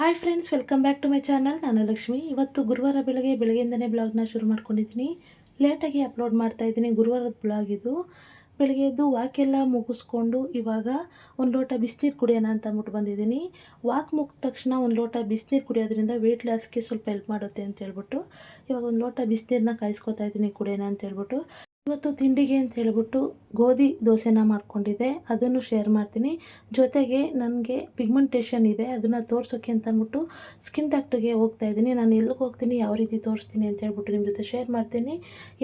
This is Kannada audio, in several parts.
Hi friends welcome back to my channel ನಾನು ಲಕ್ಷ್ಮಿ. ಇವತ್ತು ಗುರುವಾರ ಬೆಳಗ್ಗೆ ಬೆಳಗ್ಗೆಯಿಂದನೇ ಬ್ಲಾಗ್ನ ಶುರು ಮಾಡ್ಕೊಂಡಿದ್ದೀನಿ. ಲೇಟಾಗಿ ಅಪ್ಲೋಡ್ ಮಾಡ್ತಾ ಇದ್ದೀನಿ. ಗುರುವಾರದ ಬ್ಲಾಗ್ ಇದು. ಬೆಳಗ್ಗೆ ಎದ್ದು ವಾಕೆಲ್ಲ ಮುಗಿಸ್ಕೊಂಡು ಇವಾಗ ಒಂದು ಲೋಟ ಬಿಸಿನೀರು ಕುಡಿಯೋಣ ಅಂತ ಅಂದ್ಬಿಟ್ಟು ಬಂದಿದ್ದೀನಿ. ವಾಕ್ ಮುಗಿದ ತಕ್ಷಣ ಒಂದು ಲೋಟ ಬಿಸಿನೀರು ಕುಡಿಯೋದ್ರಿಂದ ವೆಯ್ಟ್ ಲಾಸ್ಗೆ ಸ್ವಲ್ಪ ಹೆಲ್ಪ್ ಮಾಡುತ್ತೆ ಅಂತ ಹೇಳ್ಬಿಟ್ಟು ಇವಾಗ ಒಂದು ಲೋಟ ಬಿಸಿನೀರನ್ನ ಕಾಯಿಸ್ಕೊತಾ ಇದ್ದೀನಿ ಕುಡಿಯೋಣ ಅಂತ ಹೇಳ್ಬಿಟ್ಟು. ಇವತ್ತು ತಿಂಡಿಗೆ ಅಂತ ಹೇಳ್ಬಿಟ್ಟು ಗೋಧಿ ದೋಸೆನ ಮಾಡ್ಕೊಂಡಿದ್ದೆ. ಅದನ್ನು ಶೇರ್ ಮಾಡ್ತೀನಿ. ಜೊತೆಗೆ ನನಗೆ ಪಿಗ್ಮೆಂಟೇಷನ್ ಇದೆ. ಅದನ್ನು ತೋರ್ಸೋಕೆ ಅಂತ ಅಂದ್ಬಿಟ್ಟು ಸ್ಕಿನ್ ಡಾಕ್ಟ್ರಿಗೆ ಹೋಗ್ತಾ ಇದ್ದೀನಿ. ನಾನು ಎಲ್ಲಿಗೆ ಹೋಗ್ತೀನಿ, ಯಾವ ರೀತಿ ತೋರಿಸ್ತೀನಿ ಅಂತ ಹೇಳ್ಬಿಟ್ಟು ನಿಮ್ಮ ಜೊತೆ ಶೇರ್ ಮಾಡ್ತೀನಿ.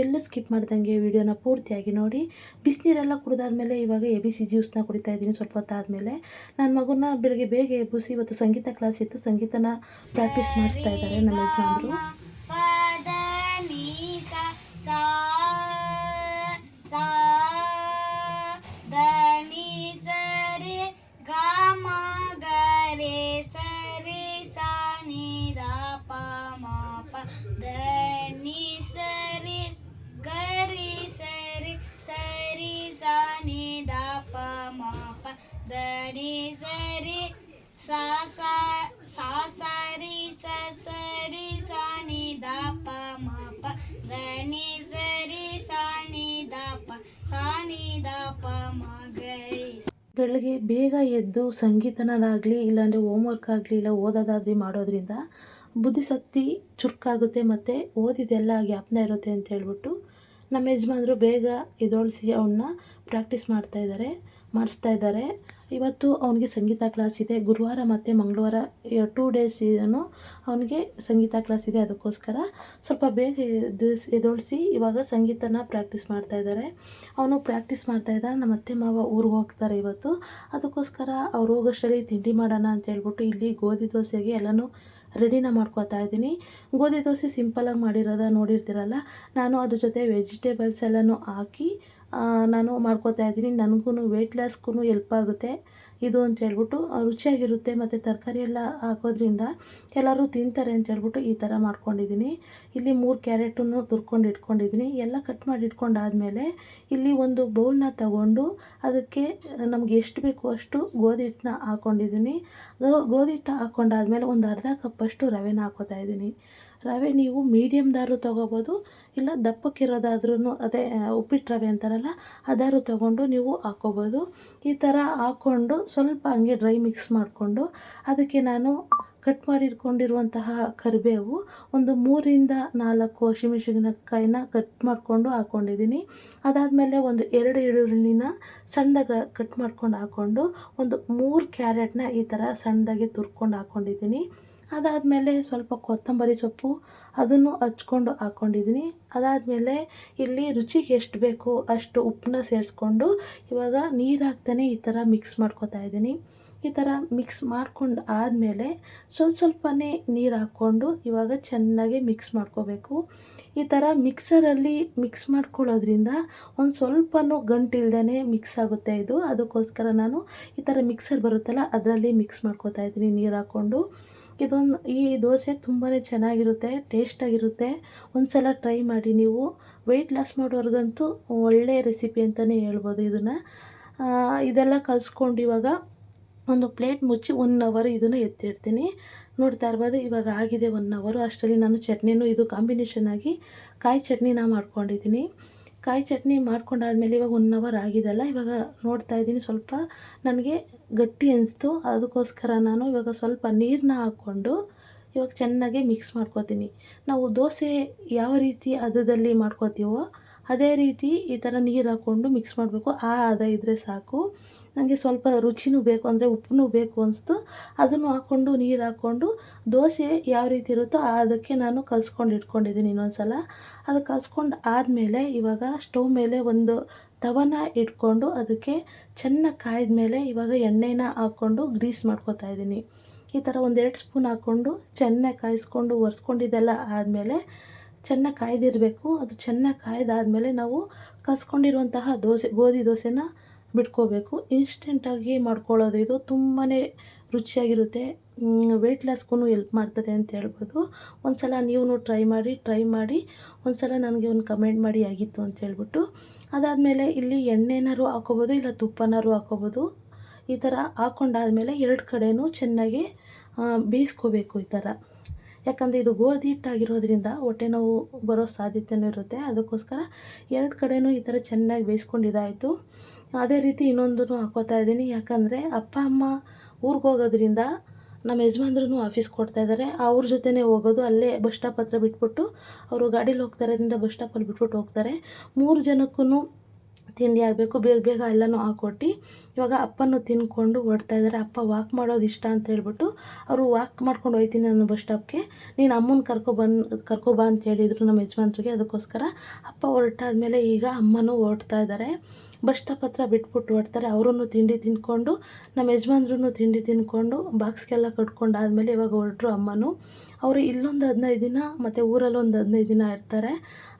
ಎಲ್ಲೂ ಸ್ಕಿಪ್ ಮಾಡ್ದಂಗೆ ವಿಡಿಯೋನ ಪೂರ್ತಿಯಾಗಿ ನೋಡಿ. ಬಿಸಿನೀರೆಲ್ಲ ಕುಡಿದಾದ್ಮೇಲೆ ಇವಾಗ ಎ ಬಿ ಸಿ ಜ್ಯೂಸ್ನ ಕುಡಿತಾ ಇದ್ದೀನಿ ಸ್ವಲ್ಪ ಹೊತ್ತಾದಮೇಲೆ. ನನ್ನ ಮಗುನ ಬೆಳಗ್ಗೆ ಬೇಗ ಎಬ್ಬಿಸಿ ಇವತ್ತು ಸಂಗೀತ ಕ್ಲಾಸ್ ಇತ್ತು. ಸಂಗೀತನ ಪ್ರಾಕ್ಟೀಸ್ ಮಾಡಿಸ್ತಾ ಇದ್ದಾರೆ ನಮ್ಮ ಯಜಮಾನ್ರು. ಪ ಸರಿ ಸಾ ಸಾ ಸರಿ ಸ ಸರಿ ಸಾ ದ ಪ ಮ ಪ ಸರಿ ಸಾ ನಿ ದ ಪ ಸಾ ನಿ ದ ಪ ಮ ಬೆಳಗ್ಗೆ ಬೇಗ ಎದ್ದು ಸಂಗೀತನಾಗಲಿ ಇಲ್ಲಾಂದರೆ ಹೋಮ್ವರ್ಕ್ ಆಗಲಿ, ಇಲ್ಲ ಓದೋದಾಗಲಿ ಮಾಡೋದ್ರಿಂದ ಬುದ್ಧಿಶಕ್ತಿ ಚುರುಕಾಗುತ್ತೆ ಮತ್ತು ಓದಿದೆಲ್ಲ ಜ್ಞಾಪನ ಇರುತ್ತೆ ಅಂತ ಹೇಳ್ಬಿಟ್ಟು ನಮ್ಮ ಯಜಮಾನರು ಬೇಗ ಎದ್ದೊಳಿಸಿ ಅವನ್ನ ಪ್ರಾಕ್ಟೀಸ್ ಮಾಡ್ತಾ ಇದ್ದಾರೆ. ಮಾಡಿಸ್ತಾ ಇದ್ದಾರೆ. ಇವತ್ತು ಅವನಿಗೆ ಸಂಗೀತ ಕ್ಲಾಸ್ ಇದೆ. ಗುರುವಾರ ಮತ್ತು ಮಂಗಳವಾರ ಟೂ ಡೇಸ್ ಏನು ಅವನಿಗೆ ಸಂಗೀತ ಕ್ಲಾಸ್ ಇದೆ ಅದಕ್ಕೋಸ್ಕರ. ಸ್ವಲ್ಪ ಬೇಗ ಎದ್ದು ಎದ್ದೊಳಿಸಿ ಇವಾಗ ಸಂಗೀತನ ಪ್ರಾಕ್ಟೀಸ್ ಮಾಡ್ತಾ ಇದ್ದಾರೆ. ಅವನು ಪ್ರಾಕ್ಟೀಸ್ ಮಾಡ್ತಾ ಇದ್ದಾನೆ. ನಮ್ಮ ಅತ್ತೆ ಮಾವ ಊರಿಗೆ ಹೋಗ್ತಾರೆ ಇವತ್ತು. ಅದಕ್ಕೋಸ್ಕರ ಅವ್ರು ಹೋಗೋಷ್ಟರಲ್ಲಿ ತಿಂಡಿ ಮಾಡೋಣ ಅಂತ ಹೇಳ್ಬಿಟ್ಟು ಇಲ್ಲಿ ಗೋಧಿ ದೋಸೆಗೆ ಎಲ್ಲನೂ ರೆಡಿನ ಮಾಡ್ಕೊತಾ ಇದ್ದೀನಿ. ಗೋಧಿ ದೋಸೆ ಸಿಂಪಲಾಗಿ ಮಾಡಿರೋದ ನೋಡಿರ್ತೀರಲ್ಲ? ನಾನು ಅದ್ರ ಜೊತೆ ವೆಜಿಟೇಬಲ್ಸ್ ಎಲ್ಲನೂ ಹಾಕಿ ನಾನು ಮಾಡ್ಕೊತಾ ಇದ್ದೀನಿ. ನನಗೂ ವೆಯ್ಟ್ ಲಾಸ್ಗೂ ಎಲ್ಪ್ ಆಗುತ್ತೆ. ಇದು ಅಂತ ಹೇಳ್ಬಿಟ್ಟು ರುಚಿಯಾಗಿರುತ್ತೆ ಮತ್ತು ತರಕಾರಿ ಎಲ್ಲ ಹಾಕೋದ್ರಿಂದ ಎಲ್ಲರೂ ತಿಂತಾರೆ ಅಂತ ಹೇಳ್ಬಿಟ್ಟು ಈ ಥರ ಮಾಡ್ಕೊಂಡಿದ್ದೀನಿ. ಇಲ್ಲಿ ಮೂರು ಕ್ಯಾರೆಟನ್ನು ತುರ್ಕೊಂಡು ಇಟ್ಕೊಂಡಿದ್ದೀನಿ. ಎಲ್ಲ ಕಟ್ ಮಾಡಿ ಇಟ್ಕೊಂಡಾದಮೇಲೆ ಇಲ್ಲಿ ಒಂದು ಬೌಲ್ನ ತಗೊಂಡು ಅದಕ್ಕೆ ನಮ್ಗೆ ಎಷ್ಟು ಬೇಕು ಅಷ್ಟು ಗೋಧಿ ಹಿಟ್ಟನ್ನ ಹಾಕ್ಕೊಂಡಿದ್ದೀನಿ ಗೋಧಿ ಹಿಟ್ಟು ಹಾಕ್ಕೊಂಡಾದ್ಮೇಲೆ ಒಂದು ಅರ್ಧ ಕಪ್ಪಷ್ಟು ರವೆನ ಹಾಕೋತಾ ಇದ್ದೀನಿ. ರವೆ ನೀವು ಮೀಡಿಯಮ್ದಾರು ತೊಗೋಬೋದು, ಇಲ್ಲ ದಪ್ಪಕ್ಕಿರೋದಾದ್ರೂ ಅದೇ ಉಪ್ಪಿಟ್ಟು ರವೆ ಅಂತಾರಲ್ಲ, ಅದಾರು ತೊಗೊಂಡು ನೀವು ಹಾಕ್ಕೋಬೋದು ಈ ಥರ ಹಾಕ್ಕೊಂಡು ಸ್ವಲ್ಪ ಹಂಗೆ ಡ್ರೈ ಮಿಕ್ಸ್ ಮಾಡಿಕೊಂಡು ಅದಕ್ಕೆ ನಾನು ಕಟ್ ಮಾಡಿ ಇಟ್ಕೊಂಡಿರುವಂತಹ ಕರಿಬೇವು ಒಂದು ಮೂರಿಂದ ನಾಲ್ಕು ಹಸಿಮೆಣಸಿನಕಾಯಿನ ಕಟ್ ಮಾಡಿಕೊಂಡು ಹಾಕ್ಕೊಂಡಿದ್ದೀನಿ ಅದಾದಮೇಲೆ ಒಂದು ಎರಡು ಈರುಳ್ಳಿನ ಸಣ್ಣದಾಗ ಕಟ್ ಮಾಡ್ಕೊಂಡು ಹಾಕ್ಕೊಂಡು ಒಂದು ಮೂರು ಕ್ಯಾರೆಟ್ನ ಈ ಥರ ಸಣ್ಣದಾಗಿ ತುರ್ಕೊಂಡು ಹಾಕ್ಕೊಂಡಿದ್ದೀನಿ ಅದಾದಮೇಲೆ ಸ್ವಲ್ಪ ಕೊತ್ತಂಬರಿ ಸೊಪ್ಪು ಅದನ್ನು ಹಚ್ಕೊಂಡು ಹಾಕ್ಕೊಂಡಿದ್ದೀನಿ ಅದಾದಮೇಲೆ ಇಲ್ಲಿ ರುಚಿಗೆ ಎಷ್ಟು ಬೇಕು ಅಷ್ಟು ಉಪ್ಪನ್ನ ಸೇರಿಸ್ಕೊಂಡು ಇವಾಗ ನೀರು ಹಾಕ್ತಾನೆ ಈ ಥರ ಮಿಕ್ಸ್ ಮಾಡ್ಕೊತಾ ಇದ್ದೀನಿ. ಈ ಥರ ಮಿಕ್ಸ್ ಮಾಡ್ಕೊಂಡು ಆದಮೇಲೆ ಸ್ವಲ್ಪ ಸ್ವಲ್ಪನೇ ನೀರು ಹಾಕ್ಕೊಂಡು ಇವಾಗ ಚೆನ್ನಾಗಿ ಮಿಕ್ಸ್ ಮಾಡ್ಕೋಬೇಕು. ಈ ಥರ ಮಿಕ್ಸರಲ್ಲಿ ಮಿಕ್ಸ್ ಮಾಡ್ಕೊಳ್ಳೋದ್ರಿಂದ ಒಂದು ಸ್ವಲ್ಪನೂ ಗಂಟಿಲ್ದೇ ಮಿಕ್ಸ್ ಆಗುತ್ತೆ ಇದು. ಅದಕ್ಕೋಸ್ಕರ ನಾನು ಈ ಥರ ಮಿಕ್ಸರ್ ಬರುತ್ತಲ್ಲ ಅದರಲ್ಲಿ ಮಿಕ್ಸ್ ಮಾಡ್ಕೊತಾ ಇದ್ದೀನಿ ನೀರು ಹಾಕ್ಕೊಂಡು. ಇದೊಂದು, ಈ ದೋಸೆ ತುಂಬಾ ಚೆನ್ನಾಗಿರುತ್ತೆ, ಟೇಸ್ಟಾಗಿರುತ್ತೆ. ಒಂದು ಸಲ ಟ್ರೈ ಮಾಡಿ ನೀವು. ವೆಯ್ಟ್ ಲಾಸ್ ಮಾಡೋರ್ಗಂತೂ ಒಳ್ಳೆಯ ರೆಸಿಪಿ ಅಂತಲೇ ಹೇಳ್ಬೋದು ಇದನ್ನು. ಇದೆಲ್ಲ ಕಲಿಸ್ಕೊಂಡು ಇವಾಗ ಒಂದು ಪ್ಲೇಟ್ ಮುಚ್ಚಿ ಒನ್ ಅವರ್ ಇದನ್ನು ಎತ್ತಿಡ್ತೀನಿ. ನೋಡ್ತಾ ಇರ್ಬೋದು, ಇವಾಗ ಆಗಿದೆ ಒನ್ ಅವರು ಅಷ್ಟರಲ್ಲಿ ನಾನು ಚಟ್ನಿನೂ ಇದು ಕಾಂಬಿನೇಷನ್ ಆಗಿ ಕಾಯಿ ಚಟ್ನಿನ ಮಾಡ್ಕೊಂಡಿದ್ದೀನಿ. ಕಾಯಿ ಚಟ್ನಿ ಮಾಡ್ಕೊಂಡಾದ್ಮೇಲೆ ಇವಾಗ ಒನ್ ಅವರ್ ಆಗಿದೆಲ್ಲ, ಇವಾಗ ನೋಡ್ತಾ ಇದ್ದೀನಿ. ಸ್ವಲ್ಪ ನನಗೆ ಗಟ್ಟಿ ಅನಿಸ್ತು. ಅದಕ್ಕೋಸ್ಕರ ನಾನು ಇವಾಗ ಸ್ವಲ್ಪ ನೀರನ್ನ ಹಾಕ್ಕೊಂಡು ಇವಾಗ ಚೆನ್ನಾಗಿ ಮಿಕ್ಸ್ ಮಾಡ್ಕೋತೀನಿ. ನಾವು ದೋಸೆ ಯಾವ ರೀತಿ ಹದದಲ್ಲಿ ಮಾಡ್ಕೋತೀವೋ, ಅದೇ ರೀತಿ ಈ ಥರ ನೀರು ಹಾಕ್ಕೊಂಡು ಮಿಕ್ಸ್ ಮಾಡಬೇಕು. ಆ ಹದ ಇದ್ದರೆ ಸಾಕು. ನನಗೆ ಸ್ವಲ್ಪ ರುಚಿನೂ ಬೇಕು, ಅಂದರೆ ಉಪ್ಪು ಬೇಕು ಅನಿಸ್ತು. ಅದನ್ನು ಹಾಕ್ಕೊಂಡು, ನೀರು ಹಾಕ್ಕೊಂಡು, ದೋಸೆ ಯಾವ ರೀತಿ ಇರುತ್ತೋ ಅದಕ್ಕೆ ನಾನು ಕಲಿಸ್ಕೊಂಡು ಇಟ್ಕೊಂಡಿದ್ದೀನಿ ಇನ್ನೊಂದು ಸಲ ಅದು ಕಲಿಸ್ಕೊಂಡು ಆದಮೇಲೆ ಇವಾಗ ಸ್ಟವ್ ಮೇಲೆ ಒಂದು ತವನ ಇಟ್ಕೊಂಡು ಅದಕ್ಕೆ ಚೆನ್ನಾಗಿ ಕಾಯ್ದ ಮೇಲೆ ಇವಾಗ ಎಣ್ಣೆನ ಹಾಕ್ಕೊಂಡು ಗ್ರೀಸ್ ಮಾಡ್ಕೊತಾ ಇದ್ದೀನಿ. ಈ ಥರ ಒಂದೆರಡು ಸ್ಪೂನ್ ಹಾಕ್ಕೊಂಡು ಚೆನ್ನಾಗಿ ಕಾಯಿಸ್ಕೊಂಡು ಒರೆಸ್ಕೊಂಡಿದ್ದೆಲ್ಲ ಆದಮೇಲೆ ಚೆನ್ನಾಗಿ ಕಾಯ್ದಿರಬೇಕು. ಅದು ಚೆನ್ನಾಗಿ ಕಾಯ್ದಾದ್ಮೇಲೆ ನಾವು ಕಸ್ಕೊಂಡಿರುವಂತಹ ದೋಸೆ, ಗೋಧಿ ದೋಸೆನ ಬಿಟ್ಕೋಬೇಕು. ಇನ್ಸ್ಟೆಂಟಾಗಿ ಮಾಡ್ಕೊಳ್ಳೋದು ಇದು ತುಂಬಾ ರುಚಿಯಾಗಿರುತ್ತೆ. ವೆಯ್ಟ್ ಲಾಸ್ಗೂ ಎಲ್ಪ್ ಮಾಡ್ತದೆ ಅಂತ ಹೇಳ್ಬೋದು. ಒಂದು ಸಲ ನೀವು ಟ್ರೈ ಮಾಡಿ ಟ್ರೈ ಮಾಡಿ. ಒಂದು ಸಲ ನನಗೆ ಒಂದು ಕಮೆಂಟ್ ಮಾಡಿ ಆಗಿತ್ತು ಅಂತ ಹೇಳ್ಬಿಟ್ಟು. ಅದಾದಮೇಲೆ ಇಲ್ಲಿ ಎಣ್ಣೆನಾರು ಹಾಕೋಬೋದು, ಇಲ್ಲ ತುಪ್ಪನಾರು ಹಾಕೋಬೋದು. ಈ ಥರ ಹಾಕೊಂಡಾದಮೇಲೆ ಎರಡು ಕಡೆಯೂ ಚೆನ್ನಾಗಿ ಬೇಯಿಸ್ಕೋಬೇಕು ಈ ಥರ. ಯಾಕಂದರೆ ಇದು ಗೋಧಿ ಹಿಟ್ಟಾಗಿರೋದ್ರಿಂದ ಹೊಟ್ಟೆ ನೋವು ಬರೋ ಸಾಧ್ಯತೆಯೂ ಇರುತ್ತೆ. ಅದಕ್ಕೋಸ್ಕರ ಎರಡು ಕಡೆಯೂ ಈ ಥರ ಚೆನ್ನಾಗಿ ಬೇಯಿಸ್ಕೊಂಡಿದ್ದಾಯಿತು. ಅದೇ ರೀತಿ ಇನ್ನೊಂದನ್ನು ಹಾಕ್ಕೋತಾ ಇದ್ದೀನಿ. ಯಾಕಂದರೆ ಅಪ್ಪ, ಅಮ್ಮ ಊರಿಗೆ ಹೋಗೋದ್ರಿಂದ ನಮ್ಮ ಯಜಮಾನ್ರೂ ಆಫೀಸ್ ಕೊಡ್ತಾ ಇದ್ದಾರೆ ಅವ್ರ ಜೊತೆನೇ ಹೋಗೋದು, ಅಲ್ಲೇ ಬಸ್ ಸ್ಟಾಪ್ ಹತ್ರ ಬಿಟ್ಬಿಟ್ಟು ಅವರು ಗಾಡೀಲಿ ಹೋಗ್ತಾ ಇರೋದ್ರಿಂದ ಬಸ್ ಸ್ಟಾಪಲ್ಲಿ ಬಿಟ್ಬಿಟ್ಟು ಹೋಗ್ತಾರೆ. ಮೂರು ಜನಕ್ಕೂ ತಿಂಡಿ ಆಗಬೇಕು, ಬೇಗ ಬೇಗ ಎಲ್ಲನೂ ಹಾಕ್ಕೊಟ್ಟು ಇವಾಗ ಅಪ್ಪನೂ ತಿಂದ್ಕೊಂಡು ಇದ್ದಾರೆ. ಅಪ್ಪ ವಾಕ್ ಮಾಡೋದು ಇಷ್ಟ ಅಂತ ಹೇಳ್ಬಿಟ್ಟು ಅವರು ವಾಕ್ ಮಾಡ್ಕೊಂಡು ಹೋಯ್ತೀನಿ ನಾನು ಬಸ್ ಸ್ಟಾಪ್ಗೆ ನೀನು ಅಮ್ಮನ ಕರ್ಕೊಬಂದು ಕರ್ಕೊಬಾ ಅಂತ ಹೇಳಿದರು ನಮ್ಮ ಯಜಮಾನ್ರಿಗೆ. ಅದಕ್ಕೋಸ್ಕರ ಅಪ್ಪ ಹೊರಟಾದ್ಮೇಲೆ ಈಗ ಅಮ್ಮನೂ ಹೊರಡ್ತಾ ಇದ್ದಾರೆ. ಬಸ್ ಸ್ಟಾಪ್ ಹತ್ರ ಬಿಟ್ಬಿಟ್ಟು ಹೊರಡ್ತಾರೆ ಅವರೂ ತಿಂಡಿ ತಿಂದ್ಕೊಂಡು ನಮ್ಮ ಯಜಮಾನ್ರೂ ತಿಂಡಿ ತಿಂದ್ಕೊಂಡು ಬಾಕ್ಸ್ಗೆಲ್ಲ ಕಟ್ಕೊಂಡು ಆದಮೇಲೆ ಇವಾಗ ಹೊರಟ್ರು ಅಮ್ಮನೂ. ಅವರು ಇಲ್ಲೊಂದು ಹದಿನೈದು ದಿನ ಮತ್ತು ಊರಲ್ಲಿ ಒಂದು ಹದಿನೈದು ದಿನ ಇರ್ತಾರೆ.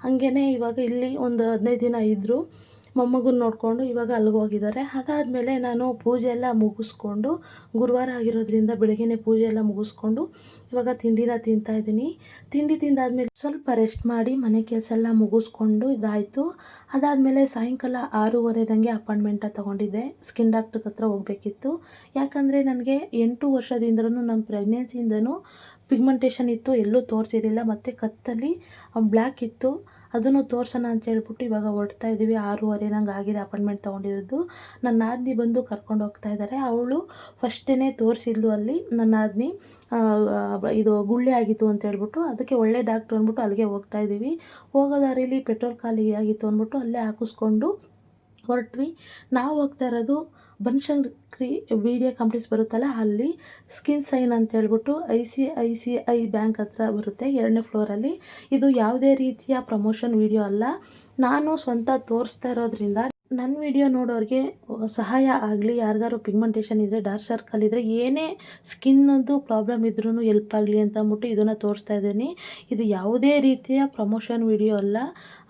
ಹಾಗೇ ಇವಾಗ ಇಲ್ಲಿ ಒಂದು ಹದಿನೈದು ದಿನ ಇದ್ದರು ಮೊಮ್ಮಗನ್ನ ನೋಡಿಕೊಂಡು ಇವಾಗ ಅಲ್ಲಿಗೆ ಹೋಗಿದ್ದಾರೆ. ಅದಾದಮೇಲೆ ನಾನು ಪೂಜೆ ಎಲ್ಲ ಮುಗಿಸ್ಕೊಂಡು ಗುರುವಾರ ಆಗಿರೋದ್ರಿಂದ ಬೆಳಗ್ಗೆನೇ ಪೂಜೆ ಎಲ್ಲ ಮುಗಿಸ್ಕೊಂಡು ಇವಾಗ ತಿಂಡಿನ ತಿಂತಾಯಿದ್ದೀನಿ ತಿಂಡಿ ತಿಂದಾದ್ಮೇಲೆ ಸ್ವಲ್ಪ ರೆಸ್ಟ್ ಮಾಡಿ ಮನೆ ಕೆಲಸ ಎಲ್ಲ ಮುಗಿಸ್ಕೊಂಡು ಇದಾಯಿತು. ಅದಾದಮೇಲೆ ಸಾಯಂಕಾಲ ಆರೂವರೆ ನನಗೆ ಅಪಾಯಿಂಟ್ಮೆಂಟ ತೊಗೊಂಡಿದ್ದೆ. ಸ್ಕಿನ್ ಡಾಕ್ಟ್ರ್ ಹತ್ರ ಹೋಗಬೇಕಿತ್ತು. ಯಾಕಂದರೆ ನನಗೆ ಎಂಟು ವರ್ಷದಿಂದಲೂ ನಮ್ಮ ಪ್ರೆಗ್ನೆನ್ಸಿಯಿಂದನೂ ಪಿಗ್ಮೆಂಟೇಷನ್ ಇತ್ತು, ಎಲ್ಲೂ ತೋರಿಸಿರಲಿಲ್ಲ. ಮತ್ತು ಕತ್ತಲ್ಲಿ ಬ್ಲ್ಯಾಕ್ ಇತ್ತು. ಅದನ್ನು ತೋರಿಸೋಣ ಅಂತ ಹೇಳ್ಬಿಟ್ಟು ಇವಾಗ ಹೊರಡ್ತಾ ಇದ್ದೀವಿ ಆರೂವರೆ ನಂಗೆ ಆಗಿದೆ ಅಪಾಯಿಂಟ್ಮೆಂಟ್ ತೊಗೊಂಡಿರೋದು. ನನ್ನ ನಾದಿನಿ ಬಂದು ಕರ್ಕೊಂಡು ಹೋಗ್ತಾ ಇದ್ದಾರೆ ಅವಳು ಫಸ್ಟೇ ತೋರಿಸಿದ್ಲು ಅಲ್ಲಿ. ನನ್ನ ನಾದಿನಿ ಇದು ಗುಳ್ಳೆ ಆಗಿತ್ತು ಅಂತ ಹೇಳ್ಬಿಟ್ಟು ಅದಕ್ಕೆ ಒಳ್ಳೆ ಡಾಕ್ಟ್ರು ಅಂದ್ಬಿಟ್ಟು ಅಲ್ಲಿಗೆ ಹೋಗ್ತಾ ಇದ್ದೀವಿ ಹೋಗೋ ದಾರಿಲಿ ಪೆಟ್ರೋಲ್ ಖಾಲಿ ಆಗಿತ್ತು ಅಂದ್ಬಿಟ್ಟು ಅಲ್ಲೇ ಹಾಕಿಸ್ಕೊಂಡು ಹೊರಟ್ವಿ. ನಾವು ಹೋಗ್ತಾ ಇರೋದು ಬನಶಂಕರಿ ಬಿ ಡಿ ಎ ಬರುತ್ತಲ್ಲ, ಅಲ್ಲಿ ಸ್ಕಿನ್ ಸೈನ್ ಅಂತ ಹೇಳ್ಬಿಟ್ಟು I C I C I bank ಹತ್ರ ಬರುತ್ತೆ, ಎರಡನೇ ಫ್ಲೋರಲ್ಲಿ ಇದು ಯಾವುದೇ ರೀತಿಯ ಪ್ರಮೋಷನ್ ವಿಡಿಯೋ ಅಲ್ಲ. ನಾನು ಸ್ವಂತ ತೋರಿಸ್ತಾ ಇರೋದ್ರಿಂದ ನನ್ನ ವಿಡಿಯೋ ನೋಡೋರಿಗೆ ಸಹಾಯ ಆಗಲಿ, ಯಾರಿಗಾರು ಪಿಗ್ಮೆಂಟೇಷನ್ ಇದ್ದರೆ ಡಾರ್ಕ್ ಸರ್ಕಲ್ ಇದ್ದರೆ ಏನೇ ಸ್ಕಿನ್ನದು ಪ್ರಾಬ್ಲಮ್ ಇದ್ರೂ ಎಲ್ಪ್ ಆಗಲಿ ಅಂತ ಅಂದ್ಬಿಟ್ಟು ಇದನ್ನು ತೋರಿಸ್ತಾ ಇದ್ದೀನಿ. ಇದು ಯಾವುದೇ ರೀತಿಯ ಪ್ರಮೋಷನ್ ವಿಡಿಯೋ ಅಲ್ಲ.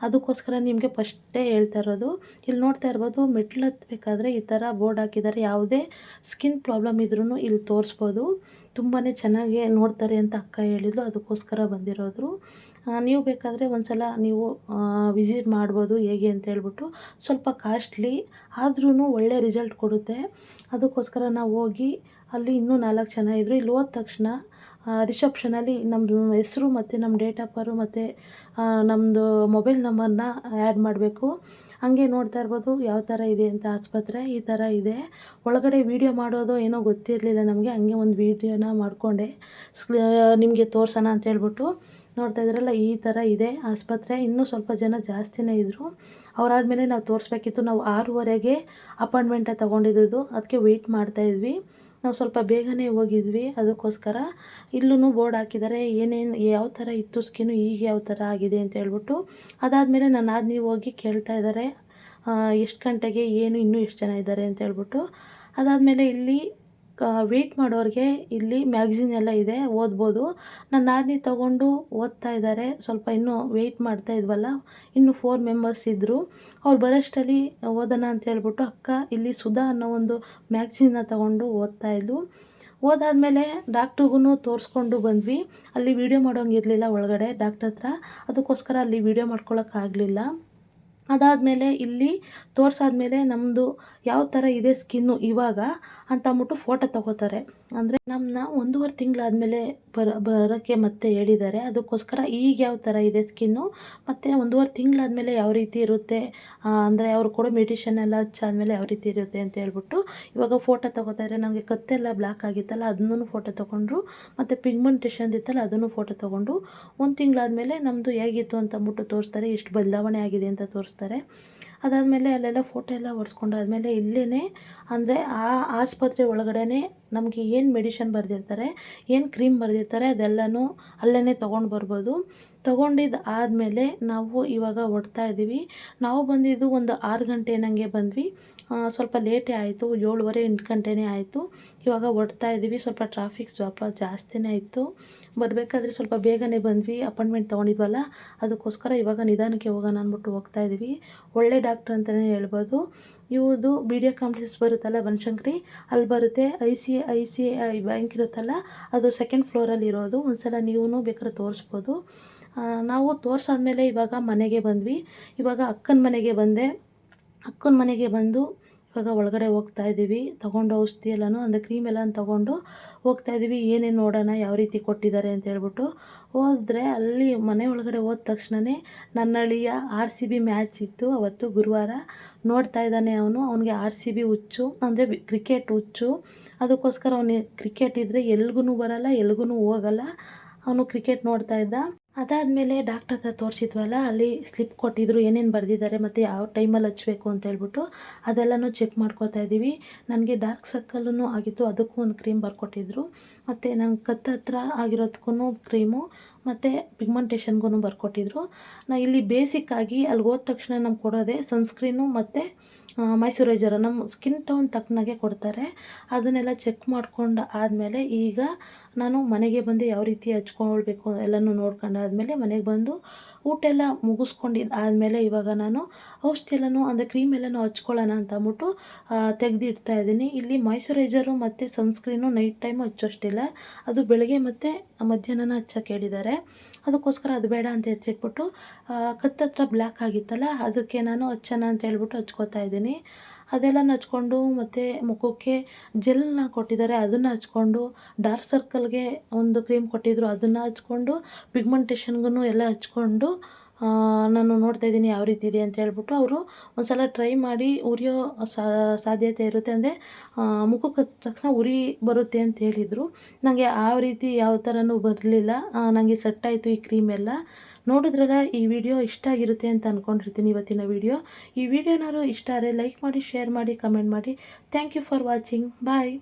ಅದಕ್ಕೋಸ್ಕರ ನಿಮಗೆ ಫಸ್ಟೇ ಹೇಳ್ತಾ ಇರೋದು, ಇಲ್ಲಿ ನೋಡ್ತಾ ಇರ್ಬೋದು ಮೆಟ್ಲು ಹತ್ಬೇಕಾದ್ರೆ ಈ ಥರ ಬೋರ್ಡ್ ಹಾಕಿದ್ದಾರೆ, ಯಾವುದೇ ಸ್ಕಿನ್ ಪ್ರಾಬ್ಲಮ್ ಇದ್ರೂ ಇಲ್ಲಿ ತೋರಿಸ್ಬೋದು. ತುಂಬಾ ಚೆನ್ನಾಗಿ ನೋಡ್ತಾರೆ ಅಂತ ಅಕ್ಕ ಹೇಳಿದ್ಲು, ಅದಕ್ಕೋಸ್ಕರ ಬಂದಿರೋದ್ರು. ನೀವು ಬೇಕಾದರೆ ಒಂದು ಸಲ ನೀವು ವಿಸಿಟ್ ಮಾಡ್ಬೋದು ಹೇಗೆ ಅಂತ ಹೇಳ್ಬಿಟ್ಟು. ಸ್ವಲ್ಪ ಕಾಸ್ಟ್ಲಿ ಆದ್ರೂ ಒಳ್ಳೆ ರಿಸಲ್ಟ್ ಕೊಡುತ್ತೆ. ಅದಕ್ಕೋಸ್ಕರ ನಾವು ಹೋಗಿ ಅಲ್ಲಿ ಇನ್ನೂ ನಾಲ್ಕು ಜನ ಇದ್ದರು ಇಲ್ಲಿ ಹೋದ ತಕ್ಷಣ ರಿಸೆಪ್ಷನಲ್ಲಿ ನಮ್ಮದು ಹೆಸ್ರು ಮತ್ತು ನಮ್ಮ ಡೇಟ್ ಆಫ್ ಬರು ಮತ್ತು ನಮ್ಮದು ಮೊಬೈಲ್ ನಂಬರ್ನ ಆ್ಯಡ್ ಮಾಡಬೇಕು. ಹಂಗೆ ನೋಡ್ತಾ ಇರ್ಬೋದು ಯಾವ ಥರ ಇದೆ ಅಂತ ಆಸ್ಪತ್ರೆ, ಈ ಥರ ಇದೆ. ಒಳಗಡೆ ವೀಡಿಯೋ ಮಾಡೋದು ಏನೋ ಗೊತ್ತಿರಲಿಲ್ಲ ನಮಗೆ, ಹಂಗೆ ಒಂದು ವೀಡಿಯೋನ ಮಾಡಿಕೊಂಡೆ. ನಿಮಗೆ ತೋರ್ಸೋಣ ಅಂತ ಹೇಳ್ಬಿಟ್ಟು ನೋಡ್ತಾ ಇದ್ರಲ್ಲ, ಈ ಥರ ಇದೆ ಆಸ್ಪತ್ರೆ. ಇನ್ನೂ ಸ್ವಲ್ಪ ಜನ ಜಾಸ್ತಿನೇ ಇದ್ದರು ಅವರಾದಮೇಲೆ ನಾವು ತೋರಿಸ್ಬೇಕಿತ್ತು, ನಾವು ಆರೂವರೆಗೆ ಅಪಾಯಿಂಟ್ಮೆಂಟ ತೊಗೊಂಡಿದ್ದು, ಅದಕ್ಕೆ ವೆಯ್ಟ್ ಮಾಡ್ತಾಯಿದ್ವಿ ನಾವು ಸ್ವಲ್ಪ ಬೇಗನೆ ಹೋಗಿದ್ವಿ, ಅದಕ್ಕೋಸ್ಕರ ಇಲ್ಲೂ ಬೋರ್ಡ್ ಹಾಕಿದ್ದಾರೆ, ಏನೇನು, ಯಾವ ಥರ ಇತ್ತು ಸ್ಕಿನ್ನು, ಈಗ ಯಾವ ಥರ ಆಗಿದೆ ಅಂತ ಹೇಳ್ಬಿಟ್ಟು ಅದಾದಮೇಲೆ ನನ್ನ ಆದ್ನಿ ಹೋಗಿ ಕೇಳ್ತಾ ಇದ್ದಾರೆ ಎಷ್ಟು ಗಂಟೆಗೆ, ಏನು, ಇನ್ನೂ ಎಷ್ಟು ಜನ ಇದ್ದಾರೆ ಅಂತ ಹೇಳ್ಬಿಟ್ಟು ಅದಾದಮೇಲೆ ಇಲ್ಲಿ ವೆಯ್ಟ್ ಮಾಡೋರಿಗೆ ಇಲ್ಲಿ ಮ್ಯಾಗ್ಝಿನ್ ಎಲ್ಲ ಇದೆ, ಓದ್ಬೋದು. ನನ್ನ ನಾದಿನಿ ತೊಗೊಂಡು ಓದ್ತಾ ಇದ್ದಾರೆ. ಸ್ವಲ್ಪ ಇನ್ನೂ ವೆಯ್ಟ್ ಮಾಡ್ತಾ ಇದ್ವಲ್ಲ, ಇನ್ನೂ ಫೋರ್ ಮೆಂಬರ್ಸ್ ಇದ್ದರು ಅವ್ರು ಬರೋಷ್ಟರಲ್ಲಿ ಓದೋಣ ಅಂತ ಹೇಳ್ಬಿಟ್ಟು ಅಕ್ಕ, ಇಲ್ಲಿ ಸುಧಾ ಅನ್ನೋ ಒಂದು ಮ್ಯಾಗ್ಝಿನ್ನ ತೊಗೊಂಡು ಓದ್ತಾ ಇದ್ಲು. ಓದಾದಮೇಲೆ ಡಾಕ್ಟ್ರಿಗೂ ತೋರಿಸ್ಕೊಂಡು ಬಂದ್ವಿ. ಅಲ್ಲಿ ವೀಡಿಯೋ ಮಾಡೋಂಗಿರಲಿಲ್ಲ ಒಳಗಡೆ ಡಾಕ್ಟ್ರ್ ಹತ್ರ. ಅದಕ್ಕೋಸ್ಕರ ಅಲ್ಲಿ ವೀಡಿಯೋ ಮಾಡ್ಕೊಳಕ್ಕಾಗಲಿಲ್ಲ. ಅದಾದಮೇಲೆ ಇಲ್ಲಿ ತೋರಿಸಾದ್ಮೇಲೆ ನಮ್ಮದು ಯಾವ ಥರ ಇದೆ ಸ್ಕಿನ್ನು ಇವಾಗ ಅಂತ ಅಂದ್ಬಿಟ್ಟು ಫೋಟೋ ತಗೋತಾರೆ. ಅಂದರೆ ನಮ್ಮನ್ನ ಒಂದೂವರೆ ತಿಂಗಳಾದಮೇಲೆ ಬರ, ಬರೋಕ್ಕೆ ಮತ್ತೆ ಹೇಳಿದ್ದಾರೆ ಅದಕ್ಕೋಸ್ಕರ ಈಗ ಯಾವ ಥರ ಇದೆ ಸ್ಕಿನ್ನು? ಮತ್ತು ಒಂದೂವರೆ ತಿಂಗಳಾದಮೇಲೆ ಯಾವ ರೀತಿ ಇರುತ್ತೆ? ಅಂದರೆ ಅವ್ರು ಕೊಡೋ ಮೆಡಿಷನ್ ಎಲ್ಲ ಹಚ್ಚಾದ್ಮೇಲೆ ಯಾವ ರೀತಿ ಇರುತ್ತೆ ಅಂತ ಹೇಳ್ಬಿಟ್ಟು ಇವಾಗ ಫೋಟೋ ತೊಗೋತಾರೆ ನನಗೆ ಕತ್ತೆಲ್ಲ ಬ್ಲ್ಯಾಕ್ ಆಗಿತ್ತಲ್ಲ, ಅದನ್ನೂ ಫೋಟೋ ತೊಗೊಂಡ್ರು. ಮತ್ತು ಪಿಗ್ಮೆಂಟೇಷನ್ ಇತ್ತಲ್ಲ, ಅದನ್ನು ಫೋಟೋ ತೊಗೊಂಡು ಒಂದು ತಿಂಗಳಾದಮೇಲೆ ನಮ್ಮದು ಹೇಗಿತ್ತು ಅಂತ ಅಂದ್ಬಿಟ್ಟು ತೋರಿಸ್ತಾರೆ ಎಷ್ಟು ಬದಲಾವಣೆ ಆಗಿದೆ ಅಂತ ತೋರಿಸ್ತಾರೆ. ಅದಾದಮೇಲೆ ಅಲ್ಲೆಲ್ಲ ಫೋಟೋ ಎಲ್ಲ ಹೊಡ್ಸ್ಕೊಂಡಾದ್ಮೇಲೆ ಇಲ್ಲೇ ಅಂದರೆ ಆ ಆಸ್ಪತ್ರೆ ಒಳಗಡೆನೇ ನಮಗೆ ಏನು ಮೆಡಿಷನ್ ಬರೆದಿರ್ತಾರೆ, ಏನು ಕ್ರೀಮ್ ಬರೆದಿರ್ತಾರೆ ಅದೆಲ್ಲನೂ ಅಲ್ಲೇ ತೊಗೊಂಡು ಬರ್ಬೋದು. ತೊಗೊಂಡಿದ್ದು ಆದಮೇಲೆ ನಾವು ಇವಾಗ ಹೊಡ್ತಾ ಇದ್ದೀವಿ ನಾವು ಬಂದಿದ್ದು ಒಂದು ಆರು ಗಂಟೆ ನಂಗೆ ಬಂದ್ವಿ. ಸ್ವಲ್ಪ ಲೇಟೇ ಆಯಿತು. ಏಳುವರೆ, ಎಂಟು ಗಂಟೆನೇ ಆಯಿತು. ಇವಾಗ ಹೊಡ್ತಾ ಇದ್ದೀವಿ ಸ್ವಲ್ಪ ಟ್ರಾಫಿಕ್ ಸ್ವಲ್ಪ ಜಾಸ್ತಿನೇ ಇತ್ತು. ಬರಬೇಕಾದ್ರೆ ಸ್ವಲ್ಪ ಬೇಗನೆ ಬಂದ್ವಿ. ಅಪಾಯಿಂಟ್ಮೆಂಟ್ ತೊಗೊಂಡಿದ್ವಲ್ಲ, ಅದಕ್ಕೋಸ್ಕರ ಇವಾಗ ನಿಧಾನಕ್ಕೆ ಹೋಗೋಣ ಅಂದ್ಬಿಟ್ಟು ಹೋಗ್ತಾ ಇದ್ದೀವಿ ಒಳ್ಳೆ ಡಾಕ್ಟ್ರ್ ಅಂತಲೇ ಹೇಳ್ಬೋದು. ಇವುದು ಬಿ ಡಿ ಎ ಕಾಂಪ್ಲೆಕ್ಸ್ ಬರುತ್ತಲ್ಲ ಬನಶಂಕರಿ, ಅಲ್ಲಿ ಬರುತ್ತೆ. I C I C I bank ಇರುತ್ತಲ್ಲ, ಅದು ಸೆಕೆಂಡ್ ಫ್ಲೋರಲ್ಲಿ ಇರೋದು. ಒಂದು ಸಲ ನೀವೂ ಬೇಕಾದ್ರೆ ತೋರಿಸ್ಬೋದು. ನಾವು ತೋರಿಸಾದ್ಮೇಲೆ ಇವಾಗ ಮನೆಗೆ ಬಂದ್ವಿ. ಇವಾಗ ಅಕ್ಕನ ಮನೆಗೆ ಬಂದೆ. ಅಕ್ಕನ ಮನೆಗೆ ಬಂದು ಇವಾಗ ಒಳಗಡೆ ಹೋಗ್ತಾ ಇದ್ದೀವಿ. ತೊಗೊಂಡು ಔಷಧಿ ಎಲ್ಲನೂ, ಅಂದರೆ ಕ್ರೀಮ್ ಎಲ್ಲ ತೊಗೊಂಡು ಹೋಗ್ತಾ ಇದ್ದೀವಿ. ಏನೇನು ನೋಡೋಣ, ಯಾವ ರೀತಿ ಕೊಟ್ಟಿದ್ದಾರೆ ಅಂತ ಹೇಳ್ಬಿಟ್ಟು. ಹೋದರೆ ಅಲ್ಲಿ ಮನೆ ಒಳಗಡೆ ಹೋದ ತಕ್ಷಣವೇ ನನ್ನ ಅಳಿಯ ಆರ್ ಸಿ ಬಿ ಮ್ಯಾಚ್ ಇತ್ತು. ಅವತ್ತು ಗುರುವಾರ ನೋಡ್ತಾ ಇದ್ದಾನೆ ಅವನು. ಅವನಿಗೆ ಆರ್ ಸಿ ಬಿ ಹುಚ್ಚು, ಅಂದರೆ ಕ್ರಿಕೆಟ್ ಹುಚ್ಚು. ಅದಕ್ಕೋಸ್ಕರ ಅವನಿಗೆ ಕ್ರಿಕೆಟ್ ಇದ್ದರೆ ಎಲ್ಗೂ ಬರಲ್ಲ ಎಲ್ಗೂ ಹೋಗಲ್ಲ. ಅವನು ಕ್ರಿಕೆಟ್ ನೋಡ್ತಾ ಇದ್ದ. ಅದಾದಮೇಲೆ ಡಾಕ್ಟರ್ ಹತ್ರ ತೋರಿಸಿದ್ವಲ್ಲ, ಅಲ್ಲಿ ಸ್ಲಿಪ್ ಕೊಟ್ಟಿದ್ರು, ಏನೇನು ಬರೆದಿದ್ದಾರೆ ಮತ್ತು ಯಾವ ಟೈಮಲ್ಲಿ ಹಚ್ಚಬೇಕು ಅಂತ ಹೇಳ್ಬಿಟ್ಟು ಅದೆಲ್ಲನೂ ಚೆಕ್ ಮಾಡ್ಕೊತಾ ಇದ್ದೀವಿ. ನನಗೆ ಡಾರ್ಕ್ ಸರ್ಕಲ್ಲೂ ಆಗಿತ್ತು, ಅದಕ್ಕೂ ಒಂದು ಕ್ರೀಮ್ ಬರ್ಕೊಟ್ಟಿದ್ರು. ಮತ್ತು ನಂಗೆ ಕತ್ತ ಹತ್ರ ಆಗಿರೋದಕ್ಕೂ ಕ್ರೀಮು ಮತ್ತು ಪಿಗ್ಮೆಂಟೇಷನ್ಗೂ ಬರ್ಕೊಟ್ಟಿದ್ರು. ನಾ ಇಲ್ಲಿ ಬೇಸಿಕ್ ಆಗಿ ಅಲ್ಲಿ ಹೋದ ತಕ್ಷಣ ನಮ್ಗೆ ಕೊಡೋದೆ ಸನ್ಸ್ಕ್ರೀನು ಮತ್ತು ಮೈಸೂರೈಜರ ನಮ್ಮ ಸ್ಕಿನ್ ಟೋನ್ ತಕ್ಕನಾಗೆ ಕೊಡ್ತಾರೆ. ಅದನ್ನೆಲ್ಲ ಚೆಕ್ ಮಾಡ್ಕೊಂಡು ಆದಮೇಲೆ ಈಗ ನಾನು ಮನೆಗೆ ಬಂದು ಯಾವ ರೀತಿ ಹಚ್ಕೊಳ್ಬೇಕು ಎಲ್ಲನೂ ನೋಡ್ಕೊಂಡಾದ್ಮೇಲೆ ಮನೆಗೆ ಬಂದು ಊಟ ಎಲ್ಲ ಮುಗಿಸ್ಕೊಂಡಿದ್ದು ಆದಮೇಲೆ ಇವಾಗ ನಾನು ಔಷಧಿ ಎಲ್ಲನೂ, ಅಂದರೆ ಕ್ರೀಮ್ ಎಲ್ಲನೂ ಹಚ್ಕೊಳ್ಳೋಣ ಅಂತ ಅಂದ್ಬಿಟ್ಟು ತೆಗೆದಿಡ್ತಾ ಇದ್ದೀನಿ. ಇಲ್ಲಿ ಮಾಯ್ಶ್ಚರೈಸರು ಮತ್ತು ಸನ್ಸ್ಕ್ರೀನು ನೈಟ್ ಟೈಮು ಹಚ್ಚೋಷ್ಟಿಲ್ಲ. ಅದು ಬೆಳಗ್ಗೆ ಮತ್ತು ಮಧ್ಯಾಹ್ನನ ಹಚ್ಚೋಕೆ ಹೇಳಿದ್ದಾರೆ. ಅದಕ್ಕೋಸ್ಕರ ಅದು ಬೇಡ ಅಂತ ಹೆಚ್ಚಿಟ್ಬಿಟ್ಟು ಕತ್ತತ್ರ ಬ್ಲ್ಯಾಕ್ ಆಗಿತ್ತಲ್ಲ, ಅದಕ್ಕೆ ನಾನು ಹಚ್ಚೋಣ ಅಂತ ಹೇಳ್ಬಿಟ್ಟು ಹಚ್ಕೋತಾ ಇದ್ದೀನಿ. ಅದೆಲ್ಲ ಹಚ್ಕೊಂಡು ಮತ್ತು ಮುಖಕ್ಕೆ ಜೆಲ್ನ ಕೊಟ್ಟಿದ್ದಾರೆ, ಅದನ್ನು ಹಚ್ಕೊಂಡು ಡಾರ್ಕ್ ಸರ್ಕಲ್ಗೆ ಒಂದು ಕ್ರೀಮ್ ಕೊಟ್ಟಿದ್ದರು ಅದನ್ನು ಹಚ್ಕೊಂಡು ಪಿಗ್ಮೆಂಟೇಷನ್ಗೂ ಎಲ್ಲ ಹಚ್ಕೊಂಡು ನಾನು ನೋಡ್ತಾ ಇದ್ದೀನಿ ಯಾವ ರೀತಿ ಇದೆ ಅಂತ ಹೇಳ್ಬಿಟ್ಟು ಅವರು ಒಂದು ಸಲ ಟ್ರೈ ಮಾಡಿ ಉರಿಯೋ ಸಾಧ್ಯತೆ ಇರುತ್ತೆ ಅಂದರೆ ಮುಖಕ್ಕೆ ತಕ್ಷಣ ಉರಿ ಬರುತ್ತೆ ಅಂತ ಹೇಳಿದರು. ನನಗೆ ಆ ರೀತಿ ಯಾವ ಥರನೂ ಬರಲಿಲ್ಲ. ನನಗೆ ಸೆಟ್ ಆಯಿತು ಈ ಕ್ರೀಮ್ ಎಲ್ಲ. ನೋಡಿದ್ರಲ್ಲ, ಈ ವಿಡಿಯೋ ಇಷ್ಟ ಆಗಿರುತ್ತೆ ಅಂತ ಅಂದ್ಕೊಂಡಿರ್ತೀನಿ ಇವತ್ತಿನ ವಿಡಿಯೋ ಈ ವಿಡಿಯೋನಾದ್ರು ಇಷ್ಟ ಆದರೆ ಲೈಕ್ ಮಾಡಿ ಶೇರ್ ಮಾಡಿ ಕಮೆಂಟ್ ಮಾಡಿ. Thank you for watching bye